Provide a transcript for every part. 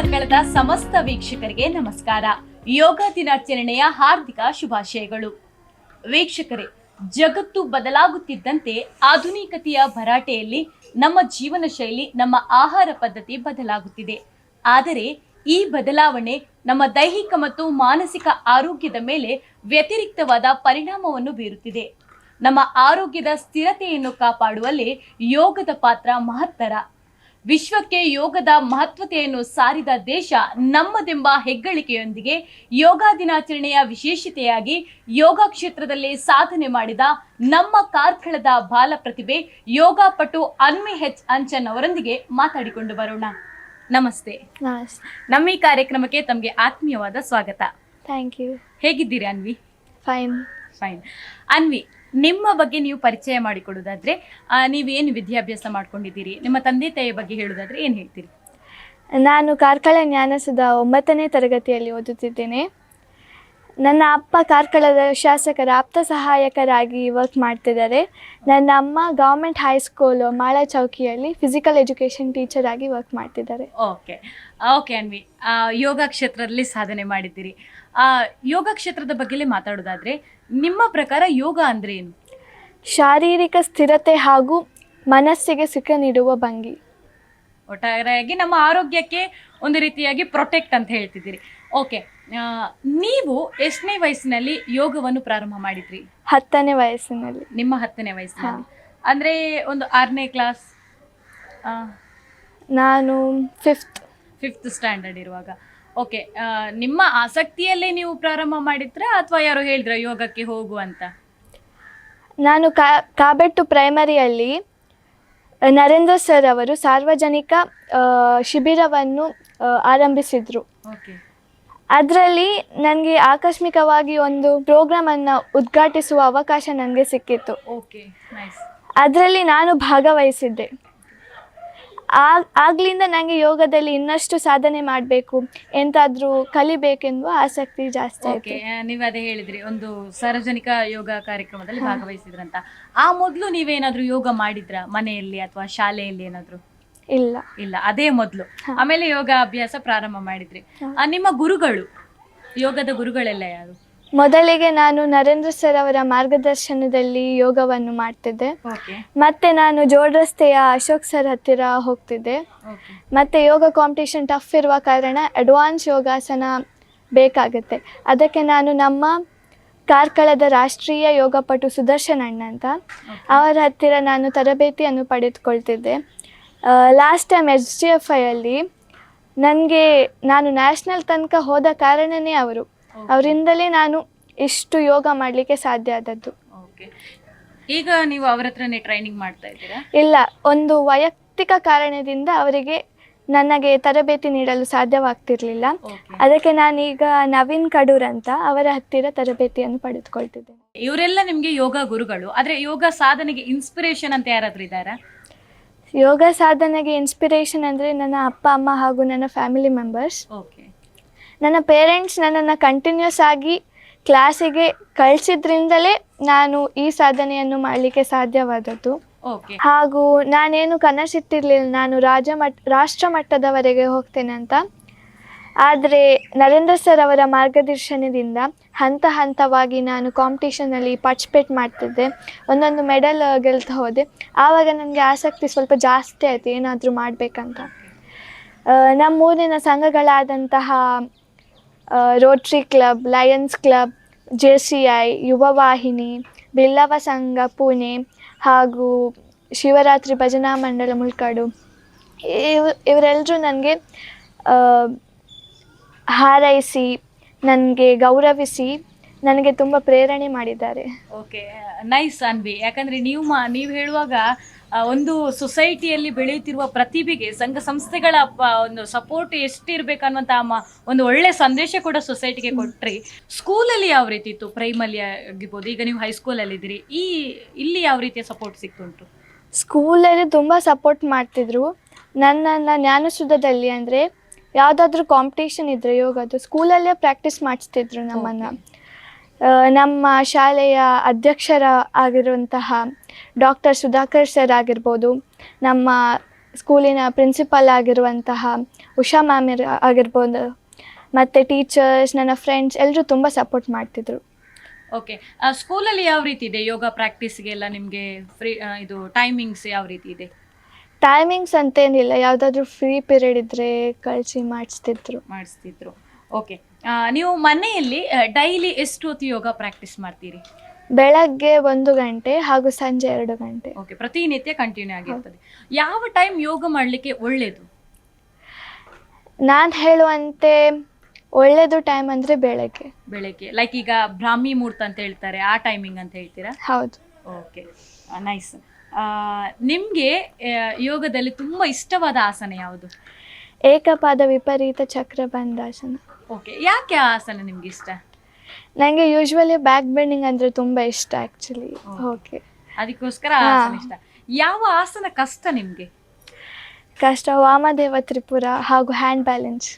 ಸಮಸ್ತ ವೀಕ್ಷಕರಿಗೆ ನಮಸ್ಕಾರ. ಯೋಗ ದಿನಾಚರಣೆಯ ಹಾರ್ದಿಕ ಶುಭಾಶಯಗಳು. ವೀಕ್ಷಕರೇ, ಜಗತ್ತು ಬದಲಾಗುತ್ತಿದ್ದಂತೆ ಆಧುನಿಕತೆಯ ಭರಾಟೆಯಲ್ಲಿ ನಮ್ಮ ಜೀವನ ಶೈಲಿ, ನಮ್ಮ ಆಹಾರ ಪದ್ಧತಿ ಬದಲಾಗುತ್ತಿದೆ. ಆದರೆ ಈ ಬದಲಾವಣೆ ನಮ್ಮ ದೈಹಿಕ ಮತ್ತು ಮಾನಸಿಕ ಆರೋಗ್ಯದ ಮೇಲೆ ವ್ಯತಿರಿಕ್ತವಾದ ಪರಿಣಾಮವನ್ನು ಬೀರುತ್ತಿದೆ. ನಮ್ಮ ಆರೋಗ್ಯದ ಸ್ಥಿರತೆಯನ್ನು ಕಾಪಾಡುವಲ್ಲಿ ಯೋಗದ ಪಾತ್ರ ಮಹತ್ತರ. ವಿಶ್ವಕ್ಕೆ ಯೋಗದ ಮಹತ್ವತೆಯನ್ನು ಸಾರಿದ ದೇಶ ನಮ್ಮದೆಂಬ ಹೆಗ್ಗಳಿಕೆಯೊಂದಿಗೆ ಯೋಗ ದಿನಾಚರಣೆಯ ವಿಶೇಷತೆಯಾಗಿ ಯೋಗ ಕ್ಷೇತ್ರದಲ್ಲಿ ಸಾಧನೆ ಮಾಡಿದ ನಮ್ಮ ಕಾರ್ಕಳದ ಬಾಲ ಪ್ರತಿಭೆ ಯೋಗ ಪಟು ಅನ್ಮಿ ಹೆಚ್ ಅಂಚನ್ ಅವರೊಂದಿಗೆ ಮಾತಾಡಿಕೊಂಡು ಬರೋಣ. ನಮಸ್ತೆ. ನಮಸ್ ನಮ್ಮ ಈ ಕಾರ್ಯಕ್ರಮಕ್ಕೆ ತಮಗೆ ಆತ್ಮೀಯವಾದ ಸ್ವಾಗತ. ಥ್ಯಾಂಕ್ ಯು ಹೇಗಿದ್ದೀರಿ ಅನ್ವಿ? ಫೈನ್ ಫೈನ್ ಅನ್ವಿ ನಿಮ್ಮ ಬಗ್ಗೆ ನೀವು ಪರಿಚಯ ಮಾಡಿಕೊಡೋದಾದ್ರೆ ನೀವೇನು ವಿದ್ಯಾಭ್ಯಾಸ ಮಾಡ್ಕೊಂಡಿದ್ದೀರಿ? ನಿಮ್ಮ ತಂದೆ ತಾಯಿಯ ಬಗ್ಗೆ ಹೇಳೋದಾದ್ರೆ ಏನು ಹೇಳ್ತೀರಿ? ನಾನು ಕಾರ್ಕಳ ನ್ಯಾನಸದ ಒಂಬತ್ತನೇ ತರಗತಿಯಲ್ಲಿ ಓದುತ್ತಿದ್ದೇನೆ. ನನ್ನ ಅಪ್ಪ ಕಾರ್ಕಳದ ಶಾಸಕರ ಆಪ್ತ ಸಹಾಯಕರಾಗಿ ವರ್ಕ್ ಮಾಡ್ತಿದ್ದಾರೆ. ನನ್ನ ಅಮ್ಮ ಗೌರ್ಮೆಂಟ್ ಹೈಸ್ಕೂಲ್ ಮಾಳ ಚೌಕಿಯಲ್ಲಿ ಫಿಸಿಕಲ್ ಎಜುಕೇಷನ್ ಟೀಚರ್ ಆಗಿ ವರ್ಕ್ ಮಾಡ್ತಿದ್ದಾರೆ. Okay okay Anvi. ಯೋಗ ಕ್ಷೇತ್ರದಲ್ಲಿ ಸಾಧನೆ ಮಾಡಿದ್ದೀರಿ. ಆ, ಯೋಗ ಕ್ಷೇತ್ರದ ಬಗ್ಗೆಲೇ ಮಾತಾಡೋದಾದ್ರೆ ನಿಮ್ಮ ಪ್ರಕಾರ ಯೋಗ ಅಂದ್ರೆ ಏನು? ಶಾರೀರಿಕ ಸ್ಥಿರತೆ ಹಾಗೂ ಮನಸ್ಸಿಗೆ ಸುಖ ನೀಡುವ ಭಂಗಿ. ಒಟ್ಟಾರೆಯಾಗಿ ನಮ್ಮ ಆರೋಗ್ಯಕ್ಕೆ ಒಂದು ರೀತಿಯಾಗಿ ಪ್ರೊಟೆಕ್ಟ್ ಅಂತ ಹೇಳ್ತಿದ್ದೀರಿ. ಓಕೆ. ನೀವು ಎಷ್ಟನೇ ವಯಸ್ಸಿನಲ್ಲಿ ಯೋಗವನ್ನು ಪ್ರಾರಂಭ ಮಾಡಿದ್ರಿ? ಹತ್ತನೇ ವಯಸ್ಸಿನಲ್ಲಿ. ನಿಮ್ಮ ಹತ್ತನೇ ವಯಸ್ಸಿನಲ್ಲಿ. ಅಂದ್ರೆ ಒಂದು ಆರನೇ ಕ್ಲಾಸ್ ನಾನು ಫಿಫ್ತ್ ಫಿಫ್ತ್ ಸ್ಟ್ಯಾಂಡರ್ಡ್ ಇರುವಾಗ. ಓಕೆ ನಿಮ್ಮ ಆಸಕ್ತಿಯಲ್ಲೇ ನೀವು ಪ್ರಾರಂಭ ಮಾಡಿದ್ರ ಅಥವಾ ಯಾರು ಹೇಳಿದ್ರ ಯೋಗಕ್ಕೆ ಹೋಗು ಅಂತ? ನಾನು ಕಾ ಕಾಬೆಟ್ಟು ಪ್ರೈಮರಿಯಲ್ಲಿ ನರೇಂದ್ರ ಸರ್ ಅವರು ಸಾರ್ವಜನಿಕ ಶಿಬಿರವನ್ನು ಆರಂಭಿಸಿದ್ರು ಆರಂಭಿಸಿದರು. ಓಕೆ. ಅದರಲ್ಲಿ ನನಗೆ ಆಕಸ್ಮಿಕವಾಗಿ ಒಂದು ಪ್ರೋಗ್ರಾಮನ್ನು ಉದ್ಘಾಟಿಸುವ ಅವಕಾಶ ನನಗೆ ಸಿಕ್ಕಿತ್ತು. ಅದರಲ್ಲಿ ನಾನು ಭಾಗವಹಿಸಿದ್ದೆ. ಆಗ್ಲಿಂದ ನನಗೆ ಯೋಗದಲ್ಲಿ ಇನ್ನಷ್ಟು ಸಾಧನೆ ಮಾಡಬೇಕು ಎಂತಾದ್ರೂ ಕಲಿಬೇಕೆಂದು ಆಸಕ್ತಿ ಜಾಸ್ತಿ ಓಕೆ ನೀವು ಅದೇ ಹೇಳಿದ್ರಿ ಒಂದು ಸಾರ್ವಜನಿಕ ಯೋಗ ಕಾರ್ಯಕ್ರಮದಲ್ಲಿ ಭಾಗವಹಿಸಿದ್ರಂತ. ಆ ಮೊದಲು ನೀವೇನಾದ್ರೂ ಯೋಗ ಮಾಡಿದ್ರ ಮನೆಯಲ್ಲಿ ಅಥವಾ ಶಾಲೆಯಲ್ಲಿ ಏನಾದ್ರು? ಇಲ್ಲ. ಇಲ್ಲ ಅದೇ ಮೊದಲು. ಆಮೇಲೆ ಯೋಗ ಅಭ್ಯಾಸ ಪ್ರಾರಂಭ ಮಾಡಿದ್ರಿ. ಆ, ನಿಮ್ಮ ಗುರುಗಳು ಯೋಗದ ಗುರುಗಳೆಲ್ಲ ಯಾರು? ಮೊದಲಿಗೆ ನಾನು ನರೇಂದ್ರ ಸರ್ ಅವರ ಮಾರ್ಗದರ್ಶನದಲ್ಲಿ ಯೋಗವನ್ನು ಮಾಡ್ತಿದ್ದೆ. ಓಕೆ. ಮತ್ತೆ ನಾನು ಜೋಡ್ ರಸ್ತೆಯ ಅಶೋಕ್ ಸರ್ ಹತ್ತಿರ ಹೋಗ್ತಿದ್ದೆ. ಓಕೆ. ಮತ್ತೆ ಯೋಗ ಕಾಂಪಿಟೇಷನ್ ಟಫ್ ಇರುವ ಕಾರಣ ಅಡ್ವಾನ್ಸ್ ಯೋಗಾಸನ ಬೇಕಾಗುತ್ತೆ. ಅದಕ್ಕೆ ನಾನು ನಮ್ಮ ಕಾರ್ಕಳದ ರಾಷ್ಟ್ರೀಯ ಯೋಗಪಟು ಸುದರ್ಶನ್ ಅಣ್ಣ ಅಂತ ಅವರ ಹತ್ತಿರ ನಾನು ತರಬೇತಿಯನ್ನು ಪಡೆದುಕೊಳ್ತಿದ್ದೆ. Last time H D F ಐಯಲ್ಲಿ ನನಗೆ ನಾನು ನ್ಯಾಷನಲ್ ತನಕ ಹೋದ ಕಾರಣನೇ ಅವರು. ಅವರಿಂದಲೇ ನಾನು ಇಷ್ಟು ಯೋಗ ಮಾಡಲಿಕ್ಕೆ ಸಾಧ್ಯ ಆದದ್ದು. ಓಕೆ ಈಗ ನೀವು ಅವ್ರ ಹತ್ರನೇ ಟ್ರೈನಿಂಗ್ ಮಾಡ್ತಾ ಇದ್ದೀರಾ? ಇಲ್ಲ ಒಂದು ವೈಯಕ್ತಿಕ ಕಾರಣದಿಂದ ಅವರಿಗೆ ನನಗೆ ತರಬೇತಿ ನೀಡಲು ಸಾಧ್ಯವಾಗ್ತಿರ್ಲಿಲ್ಲ. ಅದಕ್ಕೆ ನಾನೀಗ ನವೀನ್ ಕಡೂರ್ ಅಂತ ಅವರ ಹತ್ತಿರ ತರಬೇತಿಯನ್ನು ಪಡೆದುಕೊಳ್ತಿದ್ದೇನೆ. ಇವರೆಲ್ಲ ನಿಮಗೆ ಯೋಗ ಗುರುಗಳು ಆದ್ರೆ ಯೋಗ ಸಾಧನೆಗೆ ಇನ್ಸ್ಪಿರೇಷನ್ ಅಂತ ಯಾರಾದ್ರೂ ಇದ್ದಾರಾ? ಯೋಗ ಸಾಧನೆಗೆ ಇನ್ಸ್ಪಿರೇಷನ್ ಅಂದರೆ ನನ್ನ ಅಪ್ಪ ಅಮ್ಮ ಹಾಗೂ ನನ್ನ ಫ್ಯಾಮಿಲಿ ಮೆಂಬರ್ಸ್ ಓಕೆ ನನ್ನ ಪೇರೆಂಟ್ಸ್ ನನ್ನನ್ನು ಕಂಟಿನ್ಯೂಸ್ ಆಗಿ ಕ್ಲಾಸಿಗೆ ಕಳಿಸಿದ್ರಿಂದಲೇ ನಾನು ಈ ಸಾಧನೆಯನ್ನು ಮಾಡಲಿಕ್ಕೆ ಸಾಧ್ಯವಾದದ್ದು. ಹಾಗೂ ನಾನೇನು ಕನಸಿಟ್ಟಿರ್ಲಿಲ್ಲ ನಾನು ರಾಜ್ಯ ಮಟ್ ರಾಷ್ಟ್ರ ಮಟ್ಟದವರೆಗೆ ಹೋಗ್ತೇನೆ ಅಂತ. ಆದರೆ ನರೇಂದ್ರ ಸರ್ ಅವರ ಮಾರ್ಗದರ್ಶನದಿಂದ ಹಂತ ಹಂತವಾಗಿ ನಾನು ಕಾಂಪಿಟೇಷನಲ್ಲಿ ಪಾರ್ಟಿಸಿಪೇಟ್ ಮಾಡ್ತಿದ್ದೆ. ಒಂದೊಂದು ಮೆಡಲ್ ಗೆಲ್ತಾ ಹೋದೆ. ಆವಾಗ ನನಗೆ ಆಸಕ್ತಿ ಸ್ವಲ್ಪ ಜಾಸ್ತಿ ಆಯಿತು, ಏನಾದರೂ ಮಾಡಬೇಕಂತ. ನಮ್ಮೂರಿನ ಸಂಘಗಳಾದಂತಹ rotary club lions club J C I ಯುವ ವಾಹಿನಿ, ಬಿಲ್ಲವ ಸಂಘ, ಪುಣೆ ಹಾಗೂ ಶಿವರಾತ್ರಿ ಭಜನಾ ಮಂಡಳ ಮುಳ್ಕಾಡು ಇವ್ ಇವರೆಲ್ಲರೂ ನನಗೆ ಹಾರೈಸಿ ನನಗೆ ಗೌರವಿಸಿ ನನಗೆ ತುಂಬ ಪ್ರೇರಣೆ ಮಾಡಿದ್ದಾರೆ. ಓಕೆ ನೈಸ್ ಅನ್ವಿ ಯಾಕಂದ್ರೆ ನೀವು ಮಾ ನೀವು ಹೇಳುವಾಗ ಆ, ಒಂದು ಸೊಸೈಟಿಯಲ್ಲಿ ಬೆಳೆಯುತ್ತಿರುವ ಪ್ರತಿಭೆಗೆ ಸಂಘ ಸಂಸ್ಥೆಗಳ ಪ- ಒಂದು ಸಪೋರ್ಟ್ ಎಷ್ಟಿರ್ಬೇಕು ಅನ್ನುವಂತ ಮ- ಒಂದು ಒಳ್ಳೆ ಸಂದೇಶ ಕೂಡ ಸೊಸೈಟಿಗೆ ಕೊಟ್ರಿ. ಸ್ಕೂಲಲ್ಲಿ ಯಾವ ರೀತಿ ಇತ್ತು? ಪ್ರೈಮರಿ ಆಗಿರ್ಬೋದು ಈಗ ನೀವು ಹೈಸ್ಕೂಲಲ್ಲಿ ಇದ್ದೀರಿ ಈ ಇಲ್ಲಿ ಯಾವ ರೀತಿಯ ಸಪೋರ್ಟ್ ಸಿಕ್ತುಂಟು? ಸ್ಕೂಲಲ್ಲಿ ತುಂಬ ಸಪೋರ್ಟ್ ಮಾಡ್ತಿದ್ರು. ನನ್ನನ್ನು ಜ್ಞಾನಸುಧದಲ್ಲಿ ಅಂದರೆ ಯಾವುದಾದ್ರೂ ಕಾಂಪಿಟೇಷನ್ ಇದ್ದರೆ ಯೋಗದ್ದು ಸ್ಕೂಲಲ್ಲೇ ಪ್ರಾಕ್ಟೀಸ್ ಮಾಡಿಸ್ತಿದ್ರು ನಮ್ಮನ್ನು. ಆ, ನಮ್ಮ ಶಾಲೆಯ ಅಧ್ಯಕ್ಷರ ಆಗಿರುವಂತಹ ಡಾಕ್ಟರ್ ಸುಧಾಕರ್ ಸರ್ ಆಗಿರ್ಬೋದು ನಮ್ಮ ಸ್ಕೂಲಿನ ಪ್ರಿನ್ಸಿಪಲ್ ಆಗಿರುವಂತಹ ಉಷಾ ಮ್ಯಾಮ್ ಇರ್ ಆಗಿರ್ಬೋದು ಮತ್ತು ಟೀಚರ್ಸ್ ನನ್ನ ಫ್ರೆಂಡ್ಸ್ ಎಲ್ಲರೂ ತುಂಬ ಸಪೋರ್ಟ್ ಮಾಡ್ತಿದ್ರು. ಓಕೆ ಸ್ಕೂಲಲ್ಲಿ ಯಾವ ರೀತಿ ಇದೆ ಯೋಗ ಪ್ರಾಕ್ಟೀಸ್ಗೆಲ್ಲ ನಿಮಗೆ ಫ್ರೀ ಇದು ಟೈಮಿಂಗ್ಸ್ ಯಾವ ರೀತಿ ಇದೆ? ಟೈಮಿಂಗ್ಸ್ ಅಂತೇನಿಲ್ಲ ಯಾವುದಾದ್ರೂ ಫ್ರೀ ಪೀರಿಯಡ್ ಇದ್ರೆ ಕಳಿಸಿ ಮಾಡಿಸ್ತಿದ್ರು. ಮಾಡಿಸ್ತಿದ್ರು. ಓಕೆ ನೀವು ಮನೆಯಲ್ಲಿ ಡೈಲಿ ಎಷ್ಟು ಹೊತ್ತು ಯೋಗ ಪ್ರಾಕ್ಟೀಸ್ ಮಾಡ್ತೀರಿ? ಬೆಳಗ್ಗೆ ಒಂದು ಗಂಟೆ ಹಾಗೂ ಸಂಜೆ ಎರಡು ಗಂಟೆ. ಓಕೆ ಪ್ರತಿನಿತ್ಯ ಕಂಟಿನ್ಯೂ ಆಗಿರ್ತದೆ. ಯಾವ ಟೈಮ್ ಯೋಗ ಮಾಡಲಿಕ್ಕೆ ಒಳ್ಳೆಯದು ನಾನು ಹೇಳುವಂತೆ ಒಳ್ಳೆಯದು ಟೈಮ್ ಅಂದರೆ ಬೆಳಗ್ಗೆ. ಬೆಳಗ್ಗೆ. ಲೈಕ್ ಈಗ ಬ್ರಾಹ್ಮಿ ಮುಹೂರ್ತ ಅಂತ ಹೇಳ್ತಾರೆ ಆ ಟೈಮಿಂಗ್ ಅಂತ ಹೇಳ್ತೀರಾ? ಹೌದು. ಓಕೆ ನೈಸ್ ನಿಮಗೆ ಯೋಗದಲ್ಲಿ ತುಂಬ ಇಷ್ಟವಾದ ಆಸನ ಯಾವುದು? ಏಕಪಾದ ವಿಪರೀತ ಚಕ್ರಬಂಧಾಸನ. ಓಕೆ ಯಾಕೆ ಆ ಆಸನ ನಿಮ್ಗೆ ಇಷ್ಟ? ನನಗೆ ಯೂಶ್ವಲಿ ಬ್ಯಾಕ್ ಬೆಂಡಿಂಗ್ ಅಂದರೆ ತುಂಬ ಇಷ್ಟ ಆ್ಯಕ್ಚುಲಿ ಓಕೆ. ಅದಕ್ಕೋಸ್ಕರ ಆ ಆಸನ ಇಷ್ಟ. ಯಾವ ಆಸನ ಕಷ್ಟ ನಿಮಗೆ? ಕಷ್ಟ ವಾಮದೇವ ತ್ರಿಪುರ ಹಾಗೂ ಹ್ಯಾಂಡ್ ಬ್ಯಾಲೆನ್ಸ್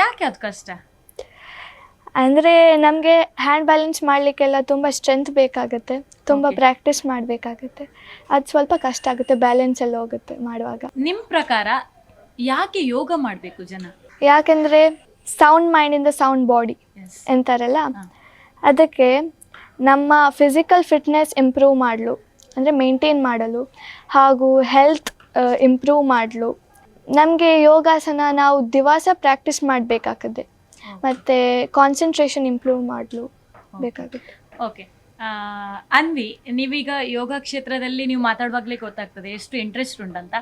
ಯಾಕೆ ಅದು ಕಷ್ಟ? ಅಂದರೆ ನಮಗೆ ಹ್ಯಾಂಡ್ ಬ್ಯಾಲೆನ್ಸ್ ಮಾಡಲಿಕ್ಕೆಲ್ಲ ತುಂಬ ಸ್ಟ್ರೆಂತ್ ಬೇಕಾಗುತ್ತೆ. ತುಂಬ. ಪ್ರಾಕ್ಟೀಸ್ ಮಾಡಬೇಕಾಗುತ್ತೆ. ಅದು ಸ್ವಲ್ಪ ಕಷ್ಟ ಆಗುತ್ತೆ ಬ್ಯಾಲೆನ್ಸ್ ಎಲ್ಲ ಹೋಗುತ್ತೆ ಮಾಡುವಾಗ. ನಿಮ್ಮ ಪ್ರಕಾರ ಯಾಕೆ ಯೋಗ ಮಾಡಬೇಕು ಜನ? ಯಾಕೆಂದರೆ ಸೌಂಡ್ ಮೈಂಡಿಂದ ಸೌಂಡ್ ಬಾಡಿ ಅಂತಾರಲ್ಲ? ಅದಕ್ಕೆ ನಮ್ಮ ಫಿಸಿಕಲ್ ಫಿಟ್ನೆಸ್ ಇಂಪ್ರೂವ್ ಮಾಡಲು ಅಂದರೆ ಮೇಂಟೈನ್ ಮಾಡಲು ಹಾಗೂ ಹೆಲ್ತ್ ಇಂಪ್ರೂವ್ ಮಾಡಲು. ನಮಗೆ ಯೋಗಾಸನ ನಾವು ದಿವಸ ಪ್ರಾಕ್ಟೀಸ್ ಮಾಡಬೇಕಾಗುತ್ತೆ. ಮತ್ತು ಕಾನ್ಸಂಟ್ರೇಷನ್ ಇಂಪ್ರೂವ್ ಮಾಡಲು ಬೇಕಾಗುತ್ತೆ. ಓಕೆ ಅನ್ವಿ ನೀವೀಗ ಯೋಗ ಕ್ಷೇತ್ರದಲ್ಲಿ ನೀವು ಮಾತಾಡುವಾಗಲೇ ಗೊತ್ತಾಗ್ತದೆ ಎಷ್ಟು ಇಂಟ್ರೆಸ್ಟ್ ಉಂಟಂತ.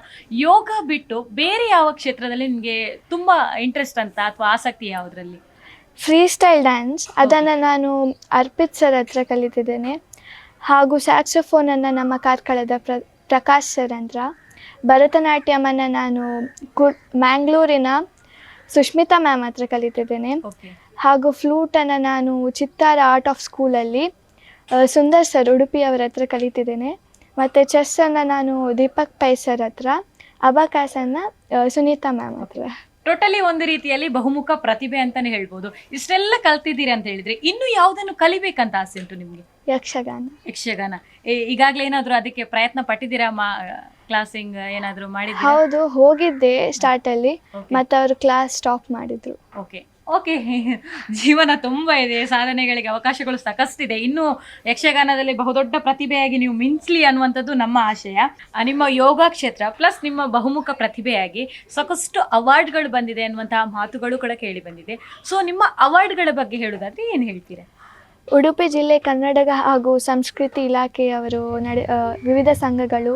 ಯೋಗ ಬಿಟ್ಟು ಬೇರೆ ಯಾವ ಕ್ಷೇತ್ರದಲ್ಲಿ ನಿಮಗೆ ತುಂಬ ಇಂಟ್ರೆಸ್ಟ್ ಅಂತ ಅಥವಾ ಆಸಕ್ತಿ ಯಾವುದರಲ್ಲಿ? ಫ್ರೀ ಸ್ಟೈಲ್ ಡ್ಯಾನ್ಸ್ ಅದನ್ನು ನಾನು ಅರ್ಪಿತ್ ಸರ್ ಹತ್ರ ಕಲಿತಿದ್ದೇನೆ. ಹಾಗೂ ಸ್ಯಾಕ್ಸೋಫೋನನ್ನು ನಮ್ಮ ಕಾರ್ಕಳದ ಪ್ರ ಪ್ರಕಾಶ್ ಸರ್ ಹತ್ರ. ಭರತನಾಟ್ಯಮನ್ನು ನಾನು ಕು ಮ್ಯಾಂಗ್ಳೂರಿನ ಸುಷ್ಮಿತಾ ಮ್ಯಾಮ್ ಹತ್ರ ಕಲಿತಿದ್ದೇನೆ. ಹಾಗೂ ಫ್ಲೂಟನ್ನು ನಾನು ಚಿತ್ತಾರ ಆರ್ಟ್ ಆಫ್ ಸ್ಕೂಲಲ್ಲಿ ಸುಂದರ್ ಸರ್ ಉಡುಪಿಯವರ ಹತ್ರ ಕಲಿತಿದ್ದೇನೆ. ಮತ್ತು ಚೆಸ್ಸನ್ನು ನಾನು ದೀಪಕ್ ಪೈ ಸರ್ ಹತ್ರ ಅಬಕಾಸನ್ನು ಸುನೀತಾ ಮ್ಯಾಮ್ ಹತ್ರ. ಟೋಟಲಿ ಒಂದು ರೀತಿಯಲ್ಲಿ ಬಹುಮುಖ ಪ್ರತಿಭೆ ಅಂತಾನೆ ಹೇಳ್ಬೋದು. ಇಷ್ಟೆಲ್ಲ ಕಲ್ತಿದ್ದೀರಿ ಅಂತ ಹೇಳಿದ್ರೆ ಇನ್ನು ಯಾವುದನ್ನು ಕಲಿಬೇಕಂತ ಆಸೆ ಉಂಟು ನಿಮ್ಗೆ? ಯಕ್ಷಗಾನ. ಯಕ್ಷಗಾನ. ಏ- ಈಗಾಗ್ಲೇ ಏನಾದರೂ ಅದಕ್ಕೆ ಪ್ರಯತ್ನ ಪಟ್ಟಿದ್ದೀರಾ ಮಾ ಕ್ಲಾಸಿಂಗ್ ಏನಾದರೂ ಮಾಡಿದ್ದೀರಾ? ಹೌದು ಹೋಗಿದ್ದೆ ಸ್ಟಾರ್ಟಲ್ಲಿ Okay. ಮತ್ತೆ ಅವರು ಕ್ಲಾಸ್ ಸ್ಟಾಪ್ ಮಾಡಿದ್ರು. Okay okay. ಜೀವನ ತುಂಬ ಇದೆ, ಸಾಧನೆಗಳಿಗೆ ಅವಕಾಶಗಳು ಸಾಕಷ್ಟಿದೆ. ಇನ್ನು ಯಕ್ಷಗಾನದಲ್ಲಿ ಬಹುದೊಡ್ಡ ಪ್ರತಿಭೆಯಾಗಿ ನೀವು ಮಿಂಚಲಿ ಅನ್ನುವಂಥದ್ದು ನಮ್ಮ ಆಶಯ. ನಿಮ್ಮ ಯೋಗ ಕ್ಷೇತ್ರ ಪ್ಲಸ್ ನಿಮ್ಮ ಬಹುಮುಖ ಪ್ರತಿಭೆಯಾಗಿ ಸಾಕಷ್ಟು ಅವಾರ್ಡ್ಗಳು ಬಂದಿದೆ ಅನ್ನುವಂತಹ ಮಾತುಗಳು ಕೂಡ ಕೇಳಿ ಬಂದಿದೆ. ಸೊ, ನಿಮ್ಮ ಅವಾರ್ಡ್ಗಳ ಬಗ್ಗೆ ಹೇಳುವುದಾದ್ರೆ ಏನು ಹೇಳ್ತೀರಾ? ಉಡುಪಿ ಜಿಲ್ಲೆ ಕನ್ನಡ ಹಾಗೂ ಸಂಸ್ಕೃತಿ ಇಲಾಖೆಯವರು ನಡೆ ವಿವಿಧ ಸಂಘಗಳು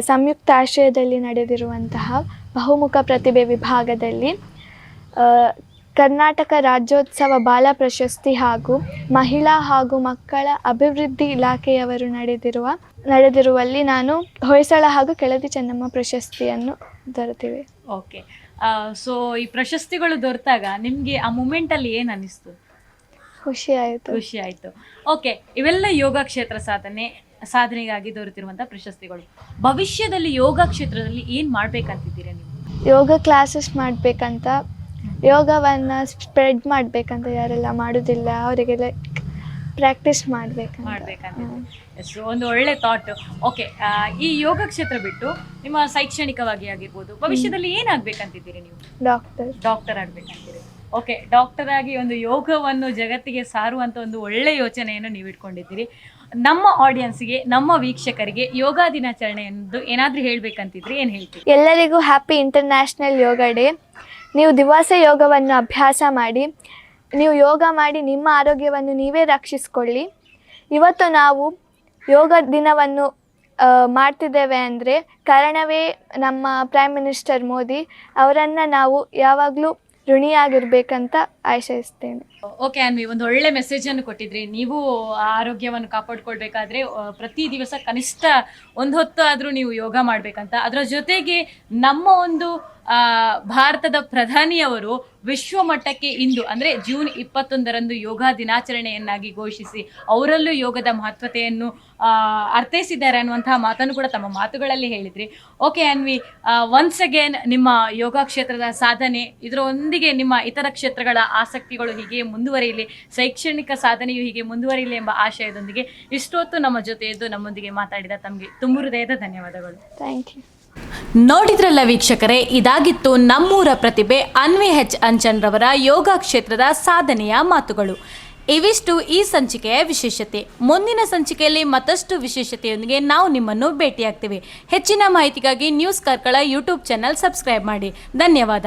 ಸಂಯುಕ್ತ ಆಶ್ರಯದಲ್ಲಿ ನಡೆದಿರುವಂತಹ ಬಹುಮುಖ ಪ್ರತಿಭೆ ವಿಭಾಗದಲ್ಲಿ ಕರ್ನಾಟಕ ರಾಜ್ಯೋತ್ಸವ ಬಾಲ ಪ್ರಶಸ್ತಿ ಹಾಗೂ ಮಹಿಳಾ ಹಾಗೂ ಮಕ್ಕಳ ಅಭಿವೃದ್ಧಿ ಇಲಾಖೆಯವರು ನಡೆದಿರುವ ನಡೆದಿರುವಲ್ಲಿ ನಾನು ಹೊಯ್ಸಳ ಹಾಗೂ ಕೆಳದಿ ಚೆನ್ನಮ್ಮ ಪ್ರಶಸ್ತಿಯನ್ನು ದೊರೆತಿವೆ ಓಕೆ. ಸೊ ಈ ಪ್ರಶಸ್ತಿಗಳು ದೊರೆತಾಗ ನಿಮಗೆ ಆ ಮೂಮೆಂಟಲ್ಲಿ ಏನು ಅನ್ನಿಸ್ತು? ಖುಷಿ ಆಯಿತು. ಖುಷಿ ಆಯ್ತು. ಓಕೆ ಇವೆಲ್ಲ ಯೋಗ ಕ್ಷೇತ್ರ ಸಾಧನೆ ಸಾಧನೆಗಾಗಿ ದೊರೆತಿರುವಂತಹ ಪ್ರಶಸ್ತಿಗಳು. ಭವಿಷ್ಯದಲ್ಲಿ ಯೋಗ ಕ್ಷೇತ್ರದಲ್ಲಿ ಏನ್ ಮಾಡ್ಬೇಕಂತಿದ್ದೀರಾ ನೀವು? ಯೋಗ ಕ್ಲಾಸಸ್ ಮಾಡಬೇಕಂತ ಯೋಗವನ್ನು ಸ್ಪ್ರೆಡ್ ಮಾಡಬೇಕಂತ ಯಾರೆಲ್ಲ ಮಾಡೋದಿಲ್ಲ ಅವರಿಗೆಲ್ಲ ಪ್ರಾಕ್ಟೀಸ್ ಮಾಡ್ಬೇಕು ಮಾಡ್ಬೇಕಂತ. ಸೊ ಒಂದು ಒಳ್ಳೆ ಥಾಟ್ ಓಕೆ ಈ ಯೋಗ ಕ್ಷೇತ್ರ ಬಿಟ್ಟು ನಿಮ್ಮ ಶೈಕ್ಷಣಿಕವಾಗಿ ಆಗಿರ್ಬೋದು ಭವಿಷ್ಯದಲ್ಲಿ ಏನಾಗ್ಬೇಕಂತಿದ್ದೀರಿ ನೀವು? ಡಾಕ್ಟರ್ ಡಾಕ್ಟರ್ ಆಗ್ಬೇಕಂತೀರಿ ಓಕೆ ಡಾಕ್ಟರ್ ಆಗಿ ಒಂದು ಯೋಗವನ್ನು ಜಗತ್ತಿಗೆ ಸಾರುವಂತ ಒಂದು ಒಳ್ಳೆ ಯೋಚನೆಯನ್ನು ನೀವು ಇಟ್ಕೊಂಡಿದ್ದೀರಿ. ನಮ್ಮ ಆಡಿಯನ್ಸ್ಗೆ ನಮ್ಮ ವೀಕ್ಷಕರಿಗೆ ಯೋಗ ದಿನಾಚರಣೆ ಎಂದು ಏನಾದ್ರೂ ಹೇಳ್ಬೇಕಂತಿದ್ರೆ ಏನ್ ಹೇಳ್ತೀರಿ? ಎಲ್ಲರಿಗೂ ಹ್ಯಾಪಿ ಇಂಟರ್ನ್ಯಾಷನಲ್ ಯೋಗ ಡೇ ನೀವು ದಿವಸ ಯೋಗವನ್ನು ಅಭ್ಯಾಸ ಮಾಡಿ, ನೀವು ಯೋಗ ಮಾಡಿ ನಿಮ್ಮ ಆರೋಗ್ಯವನ್ನು ನೀವೇ ರಕ್ಷಿಸಿಕೊಳ್ಳಿ. ಇವತ್ತು ನಾವು ಯೋಗ ದಿನವನ್ನು ಮಾಡ್ತಿದ್ದೇವೆ ಅಂದರೆ ಕಾರಣವೇ ನಮ್ಮ ಪ್ರೈಮ್ ಮಿನಿಸ್ಟರ್ ಮೋದಿ ಅವರನ್ನು ನಾವು ಯಾವಾಗಲೂ ಋಣಿಯಾಗಿರ್ಬೇಕಂತ ಆಶಯಿಸ್ತೇನೆ ಓಕೆ ಅನ್ವಿ ಒಂದು ಒಳ್ಳೆ ಮೆಸೇಜ್ ಅನ್ನು ಕೊಟ್ಟಿದ್ರಿ. ನೀವು ಆರೋಗ್ಯವನ್ನು ಕಾಪಾಡ್ಕೊಳ್ಬೇಕಾದ್ರೆ ಪ್ರತಿ ದಿವಸ ಕನಿಷ್ಠ ಒಂದು ಹೊತ್ತು ಆದರೂ ನೀವು ಯೋಗ ಮಾಡ್ಬೇಕಂತ. ಅದರ ಜೊತೆಗೆ ನಮ್ಮ ಒಂದು ಭಾರತದ ಪ್ರಧಾನಿಯವರು ವಿಶ್ವ ಮಟ್ಟಕ್ಕೆ ಇಂದು ಅಂದ್ರೆ ಜೂನ್ ಇಪ್ಪತ್ತೊಂದರಂದು ಯೋಗ ದಿನಾಚರಣೆಯನ್ನಾಗಿ ಘೋಷಿಸಿ ಅವರಲ್ಲೂ ಯೋಗದ ಮಹತ್ವತೆಯನ್ನು ಆ, ಅರ್ಥೈಸಿದ್ದಾರೆ ಅನ್ನುವಂತಹ ಮಾತನ್ನು ಕೂಡ ತಮ್ಮ ಮಾತುಗಳಲ್ಲಿ ಹೇಳಿದ್ರಿ. ಓಕೆ ಅನ್ವಿ ಒನ್ಸ್ ಅಗೇನ್ ನಿಮ್ಮ ಯೋಗ ಕ್ಷೇತ್ರದ ಸಾಧನೆ ಇದರೊಂದಿಗೆ ನಿಮ್ಮ ಇತರ ಕ್ಷೇತ್ರಗಳ ಆಸಕ್ತಿಗಳು ಹೀಗೆ ಮುಂದುವರಿಯಲಿ ಶೈಕ್ಷಣಿಕ ಸಾಧನೆಯು ಹೀಗೆ ಮುಂದುವರಿಯಲಿ ಎಂಬ ಆಶಯದೊಂದಿಗೆ ಇಷ್ಟೊತ್ತು ನಮ್ಮ ಜೊತೆ ಇದ್ದು ನಮ್ಮೊಂದಿಗೆ ಮಾತಾಡಿದ ತಮಗೆ ತುಂಬ ಹೃದಯದ ಧನ್ಯವಾದಗಳು. ಥ್ಯಾಂಕ್ ಯು ನೋಡಿದ್ರಲ್ಲ ವೀಕ್ಷಕರೇ, ಇದಾಗಿತ್ತು ನಮ್ಮೂರ ಪ್ರತಿಭೆ ಅನ್ವಿ ಹೆಚ್ ಅಂಚನ್ ರವರ ಯೋಗ ಕ್ಷೇತ್ರದ ಸಾಧನೆಯ ಮಾತುಗಳು. ಇವಿಷ್ಟು ಈ ಸಂಚಿಕೆಯ ವಿಶೇಷತೆ. ಮುಂದಿನ ಸಂಚಿಕೆಯಲ್ಲಿ ಮತ್ತಷ್ಟು ವಿಶೇಷತೆಯೊಂದಿಗೆ ನಾವು ನಿಮ್ಮನ್ನು ಭೇಟಿಯಾಗ್ತೇವೆ. ಹೆಚ್ಚಿನ ಮಾಹಿತಿಗಾಗಿ news Karkala YouTube channel subscribe ಮಾಡಿ. ಧನ್ಯವಾದ.